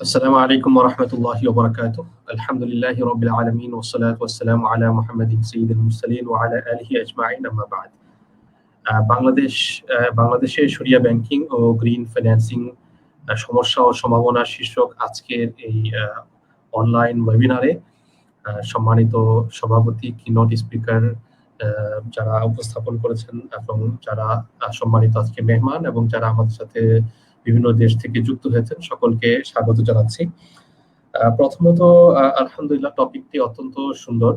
السلام عليكم ورحمة الله وبركاته الحمد لله رب العالمين والصلاة والسلام على محمد سيد المرسلين وعلى آله أجمعين أما بعد আহ, বাংলাদেশ আহ, বাংলাদেশে শরিয়া ব্যাংকিং ও গ্রিন ফাইন্যান্সিং সমস্যা ও সম্ভাবনা শীর্ষক আজকের এই অনলাইন ওয়েবিনারে সম্মানিত সভাপতি কিনোট স্পিকার যারা উপস্থাপন করেছেন এবং যারা আহ, সম্মানিত আজকে মেহমান এবং যারা আমাদের সাথে বিভিন্ন দেশ থেকে যুক্ত হয়েছেন, সকলকে স্বাগত জানাচ্ছি। প্রথমত আলহামদুলিল্লাহ, টপিকটি অত্যন্ত সুন্দর।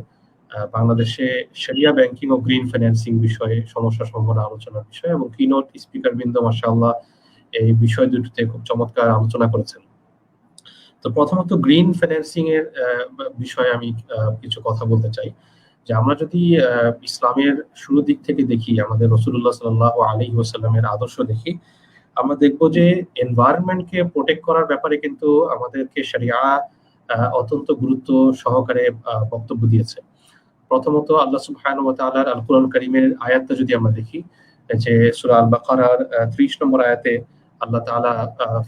বাংলাদেশে শরিয়া ব্যাংকিং ও গ্রিন ফাইন্যান্সিং বিষয়ে সমস্যা সম্ভাবনা আলোচনার বিষয় এবং কিনোট স্পিকার বৃন্দ মাসাআল্লাহ এই বিষয় দুটিতে খুব চমৎকার আলোচনা করেছেন। তো প্রথমত, গ্রিন ফাইন্যান্সিং এর বিষয়ে আমি কিছু কথা বলতে চাই। যে আমরা যদি ইসলামের শুরু দিক থেকে দেখি, আমাদের রসুল্লাহ সাল্লাহ আলী ওসাল্লামের আদর্শ দেখি আমরা দেখব যে এনভায়রনমেন্টকে প্রোটেক্ট করার ব্যাপারে কিন্তু আমাদেরকে সারিয়া অত্যন্ত গুরুত্ব সহকারে বক্তব্য দিয়েছে। প্রথমত আল্লাহ সুবহানাহু ওয়া আল কোরআন কারীমের আয়াতটা যদি আমরা দেখি যে সূরা আল বাকারার ত্রিশ নম্বর আয়াতে আল্লাহ তাআলা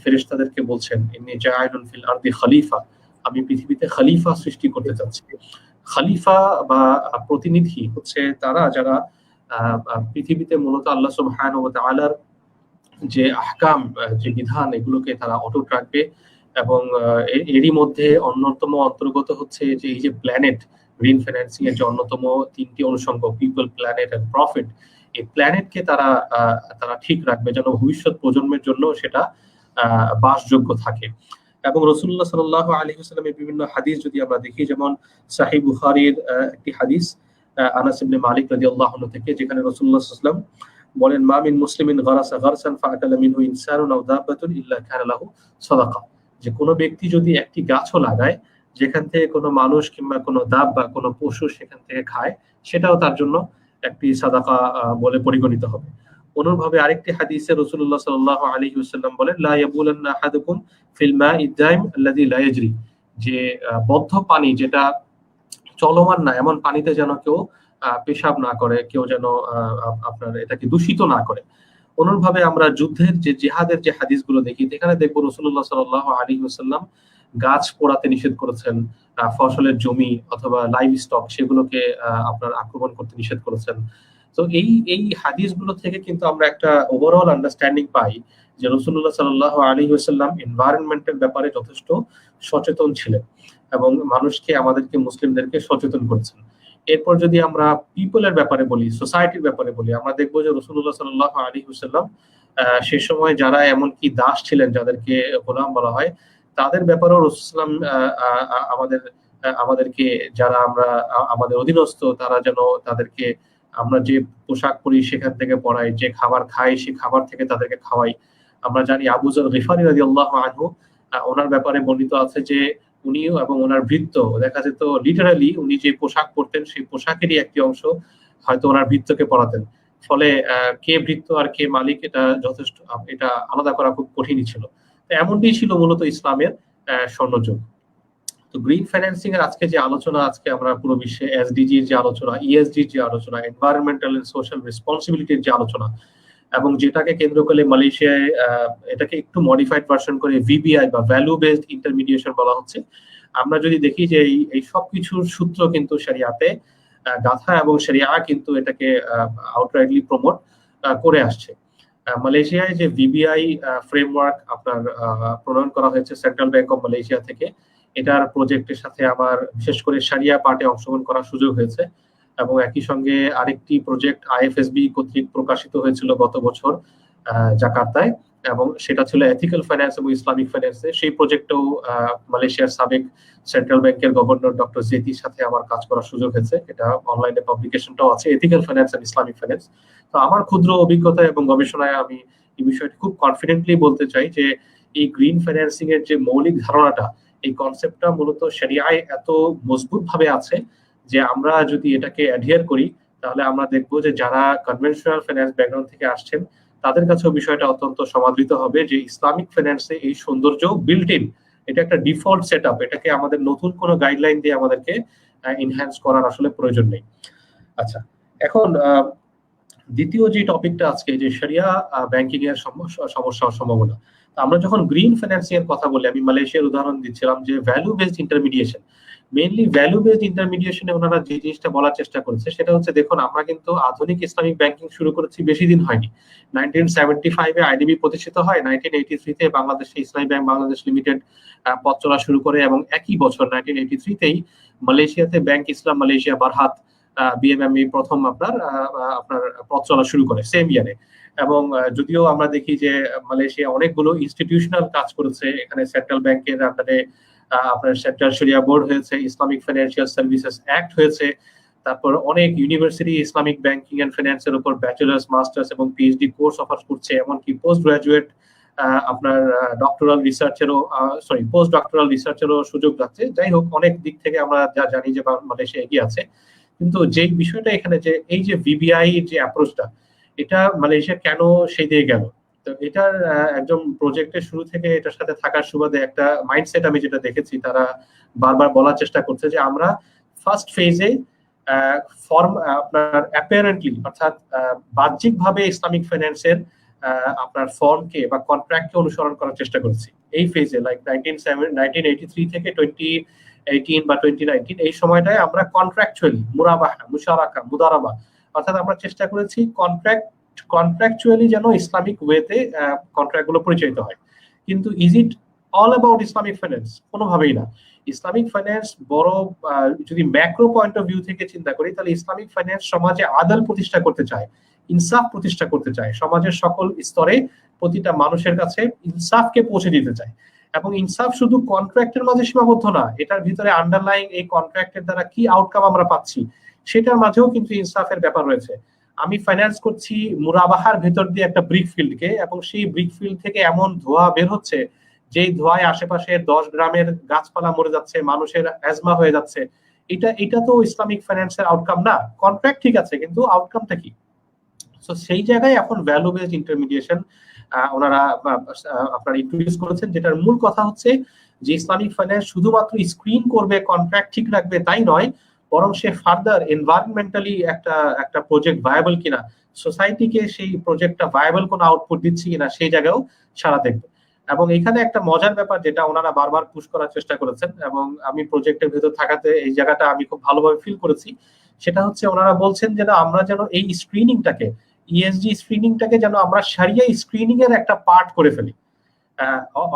ফেরেশতাদেরকে বলছেন, ইন্নী জাআইলুন ফিল আরদি খলিফা। আমি পৃথিবীতে খলিফা সৃষ্টি করতে চাচ্ছি। খলিফা বা প্রতিনিধি হচ্ছে তারা যারা পৃথিবীতে মূলত আল্লাহ সুবহানাহু ওয়া তাআলার যে আহকাম আহ, যে বিধান এগুলোকে তারা অটুট রাখবে এবং এরই মধ্যে অন্যতম অন্তর্গত হচ্ছে যে এই যে প্ল্যানেট গ্রিন ফাইন্যান্সিং এর যে অন্যতম তিনটি অনুষঙ্গ পিপল প্ল্যানেট এন্ড প্রফিট এই প্ল্যানেটকে তারা তারা ঠিক রাখবে যেন ভবিষ্যৎ প্রজন্মের জন্য সেটা বাসযোগ্য থাকে। এবং রসুল্লাহ সাল্লাহ আলী হাসলামের বিভিন্ন হাদিস যদি আমরা দেখি যেমন সাহি বুখারির একটি হাদিস আহ, আনাস ইবনে মালিক রাদিয়াল্লাহু আনহু থেকে যেখানে রসুল্লাহ সাল্লাম বলেন মা মিন মুসলিমিন গারাসা গারসান মিনহু ইনসানুন আও ইল্লা কানা লাহু সাদাকা। যে ব্যক্তি যদি একটি গাছও লাগায় যেখান থেকে কোনো মানুষ কিংবা কোনো দাব বা কোনো পশু সেখান থেকে খায় সেটাও তার জন্য একটি সাদাকা বলে পরিগণিত হবে। অনুরূপভাবে আরেকটি হাদিসে রাসূলুল্লাহ সাল্লাল্লাহু আলাইহি ওয়াসাল্লাম বলেন লা ইয়াবুলান্না আহাদুকুম ফিল মা'i দাইম আল্লাযী লা ইয়াজরি। যে বদ্ধ পানি যেটা চলমান না এমন পানিতে যেন কেউ আহ, পেশাব না করে, কেউ যেন আপনার এটাকে দূষিত না করে। অনুরূপভাবে আমরা যুদ্ধের যে জিহাদের যে হাদিসগুলো দেখি এখানে দেখব রসুল্লাহ সাল্লাহ আলী ওসাল্লাম গাছ পোড়াতে নিষেধ করেছেন ফসলের জমি অথবা লাইভ স্টক সেগুলোকে আপনার আক্রমণ করতে নিষেধ করেছেন। তো এই এই হাদিসগুলো থেকে কিন্তু আমরা একটা ওভারঅল আন্ডারস্ট্যান্ডিং পাই যে রসুল্লাহ সাল্লাহ আলী ওসাল্লাম এনভায়রনমেন্টের ব্যাপারে যথেষ্ট সচেতন ছিলেন এবং মানুষকে, আমাদেরকে, মুসলিমদেরকে সচেতন করেছেন। এরপর যদি আমরা পিপলের ব্যাপারে বলি সোসাইটির ব্যাপারে বলি, আমরা দেখব যে রসুল্লাহ সাল্লাহ আলী হুসাল্লাম সে সময় যারা এমনকি দাস ছিলেন, যাদেরকে গোলাম বলা হয়, তাদের ব্যাপারেও রসুলাম আমাদের আমাদেরকে যারা আমরা আমাদের অধীনস্থ, তারা যেন তাদেরকে আমরা যে পোশাক পরি সেখান থেকে পড়াই যে খাবার খাই সে খাবার থেকে তাদেরকে খাওয়াই। আমরা জানি আবুজর রিফারি রাজি আল্লাহ আনহু ওনার ব্যাপারে বর্ণিত আছে যে উনিও এবং ওনার ভৃত্য দেখা যেত লিটারালি উনি যে পোশাক পরতেন সেই পোশাকেরই একটি অংশ হয়তো ওনার ভৃত্যকে পরাতেন। ফলে কে ভৃত্য আর কে মালিক এটা যথেষ্ট, এটা আলাদা করা খুব কঠিনই ছিল। এমনটি ছিল মূলত ইসলামের স্বর্ণযুগ। তো গ্রিন ফাইন্যান্সিং এর আজকে যে আলোচনা, আজকে আমরা পুরো বিশ্বে এসডিজি যে আলোচনা ইএসডি যে আলোচনা এনভায়রনমেন্টাল সোশ্যাল রেসপন্সিবিলিটির যে আলোচনা এবং যেটাকে কেন্দ্র করে মালয়েশিয়ায় এটাকে একটু মডিফাইড ভার্সন করে ভিবিআই বা ভ্যালু বেসড ইন্টারমিডিয়েশন বলা হচ্ছে। আমরা যদি দেখি যে এই সবকিছুর সূত্র কিন্তু শরিয়াতে আহ, গাথা এবং শরিয়া কিন্তু এটাকে আউটরাইটলি প্রমোট করে আসছে। মালয়েশিয়ায় যে ভিবিআই ফ্রেমওয়ার্ক আপনার প্রণয়ন করা হয়েছে সেন্ট্রাল ব্যাংক অফ মালয়েশিয়া থেকে এটার প্রজেক্টের সাথে আমার বিশেষ করে সারিয়া পার্টে অংশগ্রহণ করার সুযোগ হয়েছে। এবং একই সঙ্গে আরেকটি প্রজেক্ট আইএফএসবি কর্তৃক প্রকাশিত হয়েছিল গত বছর জাকার্তায়। এবং সেটা ছিল এথিক্যাল ফাইন্যান্স এবং ইসলামিক ফাইন্যান্সে সেই প্রজেক্টেও মালয়েশিয়ার সাবেক সেন্ট্রাল ব্যাংকের গভর্নর ডক্টর জেতির সাথে আমার কাজ করার সুযোগ হয়েছে। এটা অনলাইনে পাবলিকেশনটাও আছে ethical finance and Islamic finance তো আমার ক্ষুদ্র অভিজ্ঞতা এবং গবেষণায় আমি এই বিষয়টি খুব কনফিডেন্টলি বলতে চাই যে, এই গ্রিন ফাইন্যান্সিং এর যে মৌলিক ধারণাটা, এই কনসেপ্টটা মূলত শরিয়ায় এত মজবুত ভাবে আছে যে আমরা যদি এটাকে অ্যাডিয়ার করি, তাহলে আমরা দেখব যে যারা কনভেনশনাল ফাইন্যান্স ব্যাকগ্রাউন্ড থেকে আসছেন, তাদের কাছেও বিষয়টা অত্যন্ত সমাদৃত হবে যে ইসলামিক ফাইন্যান্সে এই সৌন্দর্য বিল্ট ইন এটা একটা ডিফল্ট সেট আপ এটাকে আমাদের নতুন কোনো গাইডলাইন দিয়ে আমাদেরকে এনহ্যান্স করার আসলে প্রয়োজন নেই। আচ্ছা এখন দ্বিতীয় যে টপিকটা আজকে যে শরিয়া ব্যাংকিং এর সমস্যা সম্ভাবনা। আমরা যখন গ্রিন ফিনান্সিং এর কথা বলি, আমি মালয়েশিয়ার উদাহরণ দিচ্ছিলাম যে value based intermediation mainly value based ইন্টারমিডিয়েশনে ওনারা যে জিনিসটা বলার চেষ্টা করেছে, সেটা হচ্ছে দেখুন, আমরা কিন্তু আধুনিক ইসলামিক ব্যাংকিং শুরু করেছি বেশি দিন হয়নি। নাইনটিন সেভেন্টি ফাইভে আইডিবি প্রতিষ্ঠিত হয় নাইনটিন এইটি থ্রিতে বাংলাদেশে ইসলামী ব্যাংক বাংলাদেশ লিমিটেড পথ চলা শুরু করে এবং একই বছর নাইনটিন এইটি থ্রিতেই মালয়েশিয়াতে ব্যাংক ইসলাম মালয়েশিয়া বারহাত বিএমএমই প্রথম আপনার আপনার পথ চলা শুরু করে সেম ইয়ারে এবং যদিও আমরা দেখি যে মালয়েশিয়া অনেকগুলো ইনস্টিটিউশনাল কাজ করেছে, এখানে সেন্ট্রাল ব্যাংকের আন্ডারে আপনার সেন্ট্রাল শরিয়া বোর্ড হয়েছে, ইসলামিক ফাইন্যান্সিয়াল সার্ভিসেস অ্যাক্ট হয়েছে, তারপর অনেক ইউনিভার্সিটি ইসলামিক ব্যাংকিং এন্ড ফিনান্সের উপর ব্যাচেলার্স, মাস্টার্স এবং পিএইচডি কোর্স অফার করছে, এমনকি পোস্ট গ্রাজুয়েট আপনার ডক্টরাল রিসার্চেরও সরি পোস্ট ডক্টরাল রিসার্চেরও সুযোগ যাচ্ছে। যাই হোক, অনেক দিক থেকে আমরা যা জানি যে মালয়েশিয়া এগিয়ে আছে। কিন্তু যেই বিষয়টা এখানে যে, এই যে ভিবিআই যে অ্যাপ্রোচটা এটা মালয়েশিয়া কেন সেই দিয়ে গেল? তো এটার একদম প্রজেক্টের শুরু থেকে এটার সাথে থাকার সুবাদে একটা মাইন্ডসেট আমি যেটা দেখেছি, তারা বারবার বলার চেষ্টা করছে যে আমরা ফার্স্ট ফেজে ফর্ম আপনার অ্যাপারেন্টলি অর্থাৎ বাহ্যিকভাবে ইসলামিক ফাইন্যান্সের আপনার ফর্মকে বা কন্ট্রাক্টকে অনুসরণ করার চেষ্টা করেছি। এই ফেজে like nineteen nineteen eighty three থেকে টোয়েন্টি এইটিন বা টোয়েন্টি নাইনটিন এই সময়টায় আমরা কন্ট্রাকচুয়ালি মুরাবাহা মুশারাকা মুদারাবা, অর্থাৎ আমরা চেষ্টা করেছি কন্ট্রাক্ট কন্ট্রাকচুয়ালি যেন ইসলামিক ওয়েতে কন্ট্রাক্টগুলো পরিচালিত হয়। কিন্তু is it all about Islamic finance কোনোভাবেই না। ইসলামিক ফাইন্যান্স বড় যদি ম্যাক্রো পয়েন্ট অফ ভিউ থেকে চিন্তা করি, তাহলে ইসলামিক ফাইন্যান্স সমাজে আদাল প্রতিষ্ঠা করতে চায়, ইনসাফ প্রতিষ্ঠা করতে চায়। সমাজের সকল স্তরে প্রতিটা মানুষের কাছে ইনসাফকে পৌঁছে দিতে চায়। এবং ইনসাফ শুধু কন্ট্রাক্টের মাঝে সীমাবদ্ধ না, এটার ভিতরে আন্ডারলাইং এই কন্ট্রাক্টের দ্বারা কি আউটকাম আমরা পাচ্ছি, সেটার মাঝেও কিন্তু ইনসাফের ব্যাপার রয়েছে। আমি ফাইন্যান্স করছি মুরাবাহার ভেতর দিয়ে একটা ব্রিক ফিল্ডকে এবং সেই ব্রিক ফিল্ড থেকে এমন ধোয়া বের হচ্ছে, যেই ধোয়ায় আশেপাশে দশ গ্রামের গাছপালা মরে যাচ্ছে, মানুষের অ্যাজমা হয়ে যাচ্ছে। এটা এটা তো ইসলামিক ফাইন্যান্সের আউটকাম না। কন্ট্রাক্ট ঠিক আছে, কিন্তু আউটকামটা কি? তো সেই জায়গায় এখন ভ্যালু বেসড ইন্টারমিডিয়েশন ওনারা আপনার ইন্ট্রোডিউস করেছেন, যেটার মূল কথা হচ্ছে যে ইসলামিক ফাইন্যান্স শুধুমাত্র স্ক্রিন করবে কন্ট্রাক্ট ঠিক রাখবে, তাই নয়। বরং সে ফার্দার এনভায়রনমেন্টালি একটা একটা প্রজেক্ট ভায়াবল কিনা সোসাইটিকে সেই প্রজেক্টটা ভায়াবল কোনো আউটপুট দিচ্ছে কিনা সেই জায়গায়ও সারা দেখবে। এবং এখানে একটা মজার ব্যাপার যেটা ওনারা বারবার পুশ করার চেষ্টা করেছেন এবং আমি প্রজেক্টের ভেতর থাকাতে এই জায়গাটা আমি খুব ভালোভাবে ফিল করেছি। সেটা হচ্ছে ওনারা বলছেন যে না আমরা যেন এই স্ক্রিনিংটাকে ইএসজি স্ক্রিনিংটাকে যেন আমরা সারিয়া স্ক্রিনিং এর একটা পার্ট করে ফেলি।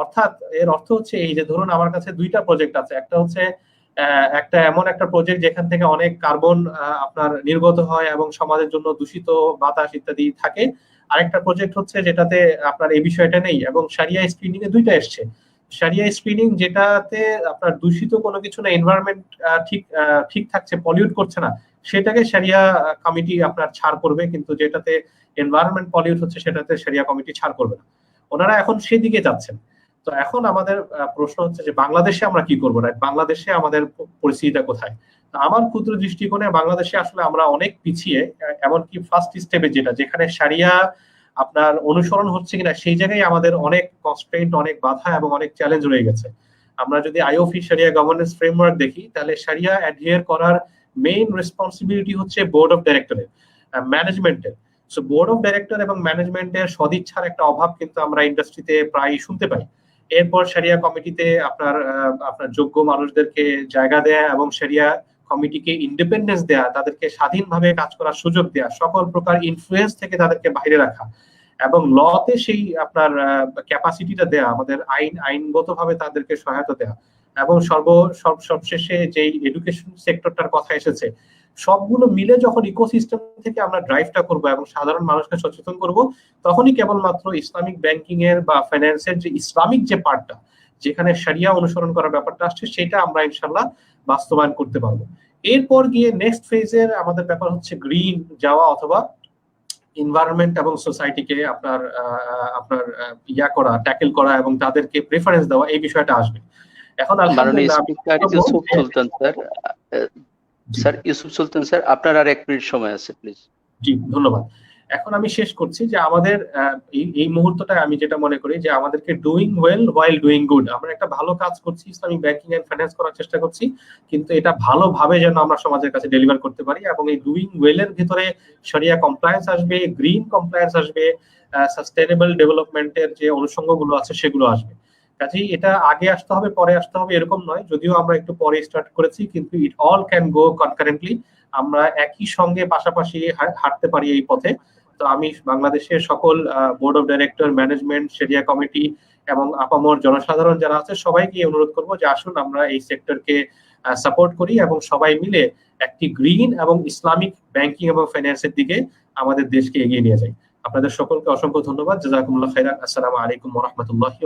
অর্থাৎ এর অর্থ হচ্ছে এই যে ধরুন আমার কাছে দুইটা প্রজেক্ট আছে, একটা হচ্ছে একটা এমন একটা প্রজেক্ট যেখান থেকে অনেক কার্বন আপনার নির্গত হয় এবং সমাজের জন্য দূষিত বাতাস ইত্যাদি থাকে। আরেকটা প্রজেক্ট হচ্ছে যেটাতে আপনার এই বিষয়টা নেই এবং সারিয়া স্ক্রিনিং এ দুইটা এসছে। সারিয়া স্ক্রিনিং যেটাতে আপনার দূষিত কোনো কিছু না এনভায়রনমেন্ট ঠিক ঠিক থাকছে পলিউট করছে না, সেটাকে সারিয়া কমিটি আপনার ছাড় করবে, কিন্তু যেটাতে এনভায়রনমেন্ট পলিউট হচ্ছে, সেটাতে সারিয়া কমিটি ছাড় করবে না। ওনারা এখন সেদিকে যাচ্ছেন। তো এখন আমাদের প্রশ্ন হচ্ছে যে বাংলাদেশে আমরা কি করব রাইট বাংলাদেশে আমাদের পরিস্থিতিটা কোথায়? আমার ক্ষুদ্র দৃষ্টিকোণে বাংলাদেশে আসলে আমরা অনেক পিছিয়ে এমনকি ফার্স্ট স্টেপে যেটা, যেখানে সারিয়া আপনার অনুসরণ হচ্ছে কিনা, সেই জায়গায় আমাদের অনেক কনস্ট্রেন্ট অনেক বাধা এবং অনেক চ্যালেঞ্জ রয়ে গেছে। আমরা যদি আইওফি সারিয়া গভর্নেন্স ফ্রেমওয়ার্ক দেখি, তাহলে সারিয়া অ্যাডহিয়ার করার মেইন রেসপন্সিবিলিটি হচ্ছে বোর্ড অফ ডাইরেক্টরের ম্যানেজমেন্টের সো বোর্ড অফ ডাইরেক্টর এবং ম্যানেজমেন্টের সদিচ্ছার একটা অভাব কিন্তু আমরা ইন্ডাস্ট্রিতে প্রায় শুনতে পাই। এরপর সারিয়া কমিটিতে আপনার আপনার যোগ্য মানুষদেরকে জায়গা দেয়া এবং সারিয়া কমিটিকে ইন্ডিপেন্ডেন্স দেয়া, তাদেরকে স্বাধীনভাবে কাজ করার সুযোগ দেয়া, সকল প্রকার ইনফ্লুয়েন্স থেকে তাদেরকে বাইরে রাখা এবং লতে সেই আপনার ক্যাপাসিটিটা দেয়া, আমাদের আইন, আইনগতভাবে তাদেরকে সহায়তা দেয়া এবং সর্ব সব সবশেষে যেই এডুকেশন সেক্টরটার কথা এসেছে সবগুলো মিলে যখন ইকোসিস্টেম থেকে আমরা ড্রাইভটা করব এবং সাধারণ মানুষকে সচেতন করব তখনই কেবলমাত্র ইসলামিক ব্যাংকিং এর বা ফাইন্যান্সের যে ইসলামিক যে পার্টটা যেখানে সারিয়া অনুসরণ করার ব্যাপারটা আসছে সেটা আমরা ইনশাল্লাহ বাস্তবায়ন করতে পারব। এরপর গিয়ে নেক্সট ফেজের আমাদের ব্যাপার হচ্ছে গ্রিন যাওয়া অথবা এনভায়রনমেন্ট এবং সোসাইটিকে আপনার আপনার ইয়া করা ট্যাকেল করা এবং তাদেরকে প্রেফারেন্স দেওয়া এই বিষয়টা আসবে। এখন স্যার ইউসুফ সুলতান স্যার আপনার আর এক মিনিট সময় আছে প্লিজ। জি ধন্যবাদ। এখন আমি শেষ করছি যে আমাদের এই মুহূর্তটা আমি যেটা মনে করি যে আমাদেরকে doing well while doing good আমরা একটা ভালো কাজ করছি ইসলামিক ব্যাংকিং এন্ড ফাইন্যান্স করার চেষ্টা করছি কিন্তু এটা ভালোভাবে যেন আমরা সমাজের কাছে ডেলিভার করতে পারি এবং এই ডুইং ওয়েল এর ভিতরে শরিয়া কমপ্লায়েন্স আসবে গ্রিন কমপ্লায়েন্স আসবে সাস্টেনেবল ডেভেলপমেন্টের যে অনুষঙ্গগুলো আছে সেগুলো আসবে। কাজেই এটা আগে আসতে হবে, পরে আসতে হবে এরকম নয়। যদিও আমরা একটু পরে স্টার্ট করেছি, কিন্তু it all can go concurrently আমরা একই সঙ্গে পাশাপাশি হাঁটতে পারি এই পথে। তো আমি বাংলাদেশের সকল বোর্ড অফ ডাইরেক্টর ম্যানেজমেন্ট সেরিয়া কমিটি এবং আপামর জনসাধারণ যারা আছে, সবাইকে অনুরোধ করব যে আসুন আমরা এই সেক্টরকে সাপোর্ট করি এবং সবাই মিলে একটি গ্রিন এবং ইসলামিক ব্যাংকিং এবং ফাইন্যান্সের দিকে আমাদের দেশকে এগিয়ে নিয়ে যাই। আপনাদের সকলকে অসংখ্য ধন্যবাদ। জাজাকুমুল্লাহ খাইরান। আসসালামু আলাইকুম রাহমাতুল্লাহি